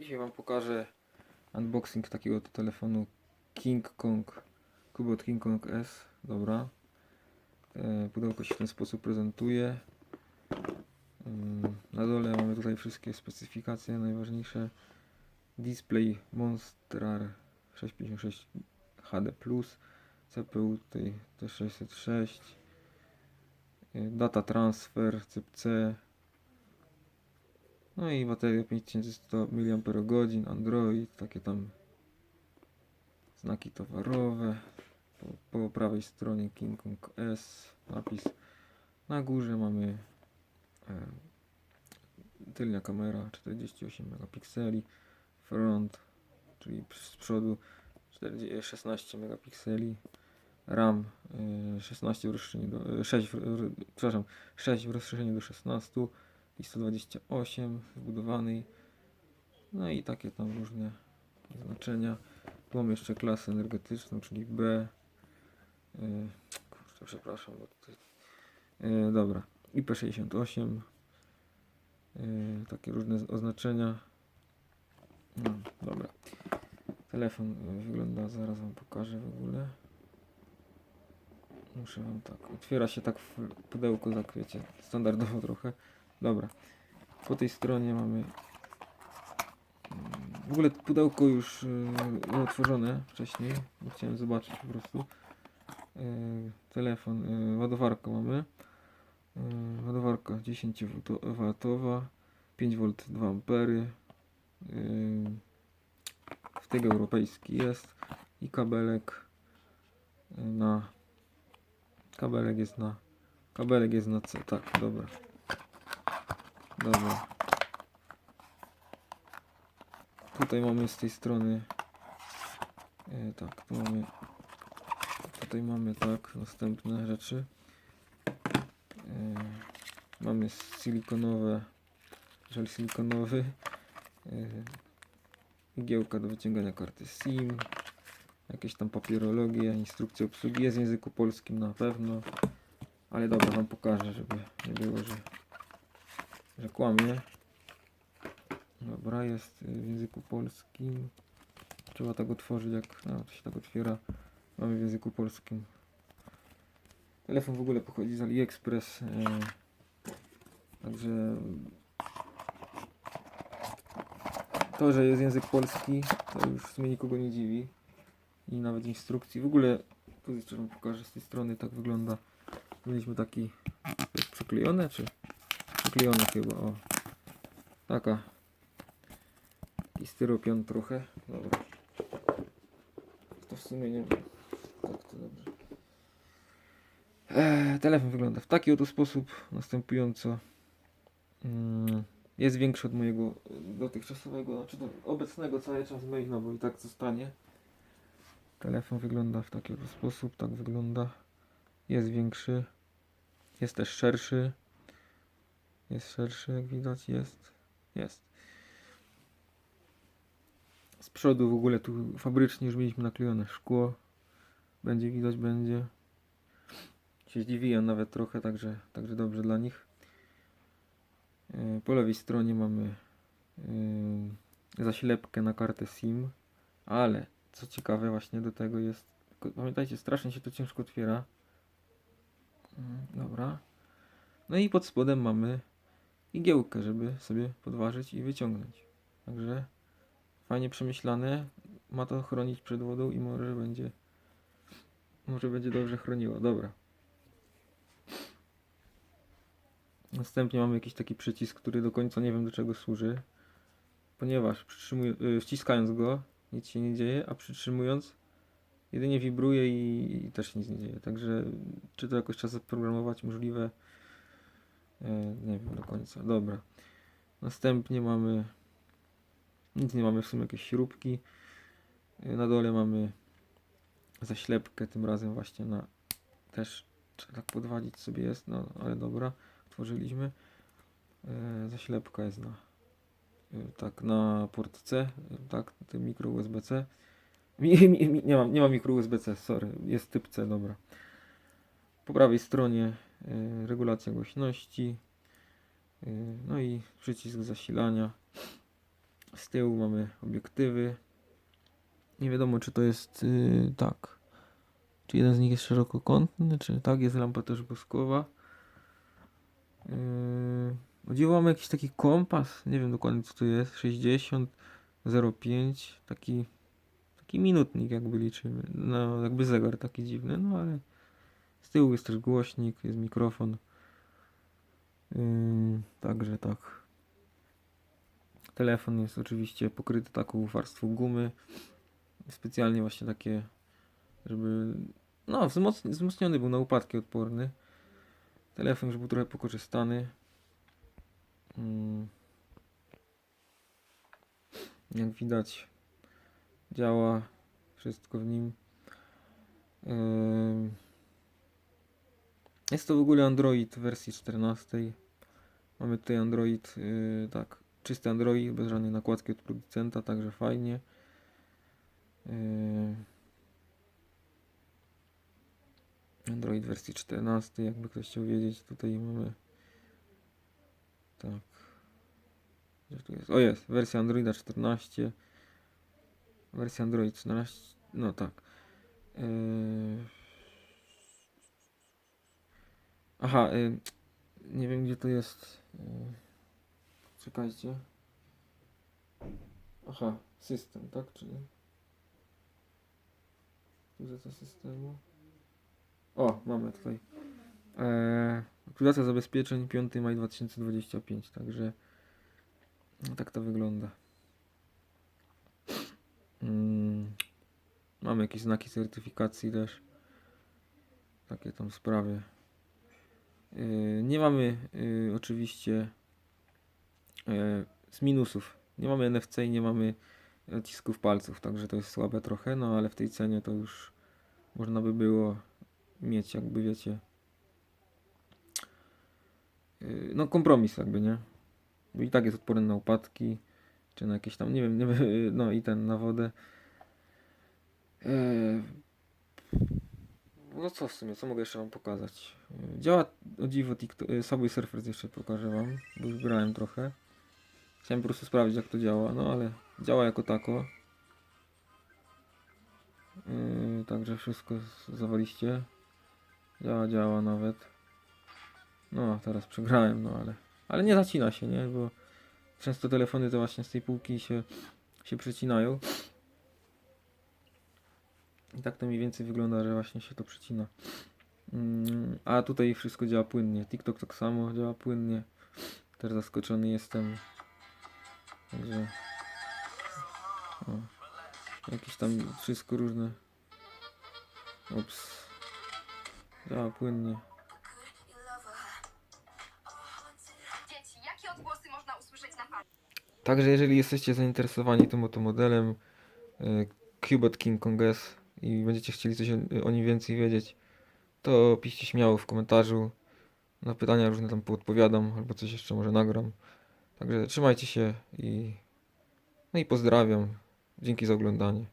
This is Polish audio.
Dzisiaj Wam pokażę unboxing takiego telefonu King Kong Kubot King Kong S. Dobra. E, Pudełko się w ten sposób prezentuje. Mm, Na dole mamy tutaj wszystkie specyfikacje najważniejsze. Display Monstrar 656 HD+, CPU tutaj też 606, y, data transfer, CPC, no i bateria 5100 mAh, Android, takie tam znaki towarowe, po, po prawej stronie King Kong S, napis, na górze mamy e, tylnia kamera 48 megapikseli, front, czyli z przodu 40, 16 megapikseli, RAM y, 16 w rozszerzeniu do, y, 6, w, r- przepraszam, 6 w rozszerzeniu do 16 i 128 wbudowanej. No i takie tam różne znaczenia. Tu mam jeszcze klasę energetyczną, czyli B. Y, Kurczę, przepraszam, bo tutaj. y, Dobra, IP68. y, Takie różne oznaczenia. No, dobra. Telefon wygląda, zaraz wam pokażę w ogóle. Muszę wam tak. Otwiera się tak w pudełku, tak standardowo trochę. Dobra. Po tej stronie mamy. mm, W ogóle pudełko już y, było otworzone wcześniej. Chciałem zobaczyć po prostu. Y, Telefon, y, ładowarkę mamy. Ładowarka 10W, 5V 2 ampery. Y, Wtyk europejski jest i kabelek na kabelek jest na kabelek jest na C, tak, dobra. Dobra. Tutaj mamy z tej strony y, tak, tu mamy tutaj mamy tak, następne rzeczy. Y, Mamy silikonowe żel silikonowy. y, igiełka do wyciągania karty SIM, jakieś tam papierologie, instrukcja obsługi jest w języku polskim na pewno, ale dobra, wam pokażę, żeby nie było, że, że kłamie. Dobra, jest y, w języku polskim. Trzeba tak otworzyć, jak no, to się tak otwiera. Mamy w języku polskim. Telefon w ogóle pochodzi z AliExpress. e, Także to, że jest język polski, to już w sumie nikogo nie dziwi. I nawet instrukcji. W ogóle, tu jeszcze wam pokażę z tej strony, tak wygląda. Mieliśmy taki, to jest przyklejone, czy przyklejone chyba, o. Taka. Taki styropian trochę. Dobra. To w sumie nie wiem. Tak, to dobrze. Eee, telefon wygląda w taki oto sposób, następująco. Mm, jest większy od mojego dotychczasowego, znaczy do obecnego cały czas maila, bo i tak zostanie. Telefon wygląda w taki oto sposób, tak wygląda. Jest większy, jest też szerszy. Jest szerszy, jak widać, jest. Jest. Z przodu w ogóle tu fabrycznie już mieliśmy naklejone szkło. Będzie widać, będzie. Się zdziwiłem nawet trochę, także, także dobrze dla nich. Yy, Po lewej stronie mamy yy, zaślepkę na kartę SIM, ale co ciekawe właśnie do tego jest, pamiętajcie, strasznie się to ciężko otwiera. Yy, Dobra. No i pod spodem mamy igiełkę, żeby sobie podważyć i wyciągnąć. Także fajnie przemyślane. Ma to chronić przed wodą i może będzie może będzie dobrze chroniło. Dobra. Następnie mamy jakiś taki przycisk, który do końca nie wiem do czego służy. Ponieważ y, wciskając go nic się nie dzieje, a przytrzymując jedynie wibruje i, i też nic nie dzieje. Także czy to jakoś trzeba zaprogramować możliwe? E, nie wiem do końca. Dobra. Następnie mamy nic nie mamy w sumie jakieś śrubki. E, Na dole mamy zaślepkę, tym razem właśnie na też trzeba tak podwadzić sobie jest, no ale dobra, otworzyliśmy. E, zaślepka jest na tak na port C, e, tak, ten mikro USB-C. Mi, mi, mi, nie mam, nie mam mikro USB-C, sorry, jest typ C, dobra. Po prawej stronie regulacja głośności, e, no i przycisk zasilania. Z tyłu mamy obiektywy. Nie wiadomo, czy to jest yy, tak. Czy jeden z nich jest szerokokątny, czy tak, jest lampa też boskowa. Yy, dziwo mamy jakiś taki kompas, nie wiem dokładnie co to jest, 60, 05, taki, taki minutnik jakby liczymy, no jakby zegar taki dziwny, no ale z tyłu jest też głośnik, jest mikrofon. Yy, także tak. Telefon jest oczywiście pokryty taką warstwą gumy. Specjalnie właśnie takie, żeby. No, wzmoc- wzmocniony był na upadki odporny. Telefon już był trochę pokorzystany. Mm. Jak widać, działa wszystko w nim. Ym. Jest to w ogóle Android wersji 14. Mamy tutaj Android, yy, tak, czysty Android, bez żadnej nakładki od producenta, także fajnie. Yy. Android wersji 14, jakby ktoś chciał wiedzieć, tutaj mamy. Tak. Gdzie tu jest? O jest, wersja Androida 14. Wersja Android 14. No tak. Yy. Aha, y, nie wiem gdzie to jest. Y, czekajcie. Aha, system, tak? Czyli. Aktywizacja systemu. O, mamy tutaj. Eee, aktywizacja zabezpieczeń 5 maj 2025, także no, tak to wygląda. Mm, mamy jakieś znaki certyfikacji też. Takie tam sprawy. Yy, Nie mamy yy, oczywiście yy, z minusów. Nie mamy NFC i nie mamy odcisków palców, także to jest słabe trochę, no ale w tej cenie to już można by było mieć, jakby wiecie, no kompromis jakby, nie? Bo i tak jest odporny na upadki, czy na jakieś tam, nie wiem, nie no i ten na wodę. No co w sumie, co mogę jeszcze wam pokazać? Działa o dziwo TikTok, yy, Subway Surfers jeszcze pokażę wam, bo już grałem trochę. Chciałem po prostu sprawdzić jak to działa, no ale działa jako tako. Yy, także wszystko zawaliście. Działa, działa nawet. No, teraz przegrałem, no ale. Ale nie zacina się, nie? Bo często telefony to właśnie z tej półki się, się przecinają. I tak to mniej więcej wygląda, że właśnie się to przecina. Mm, a tutaj wszystko działa płynnie. TikTok tak samo działa płynnie. Też zaskoczony jestem. Także. O. Jakieś tam wszystko różne. Ups. Działa płynnie. Także jeżeli jesteście zainteresowani tym oto modelem y, Cubot King Kong S i będziecie chcieli coś o, nim więcej wiedzieć, to piszcie śmiało w komentarzu. Na pytania różne tam poodpowiadam, albo coś jeszcze może nagram. Także trzymajcie się i no i pozdrawiam. Dzięki za oglądanie.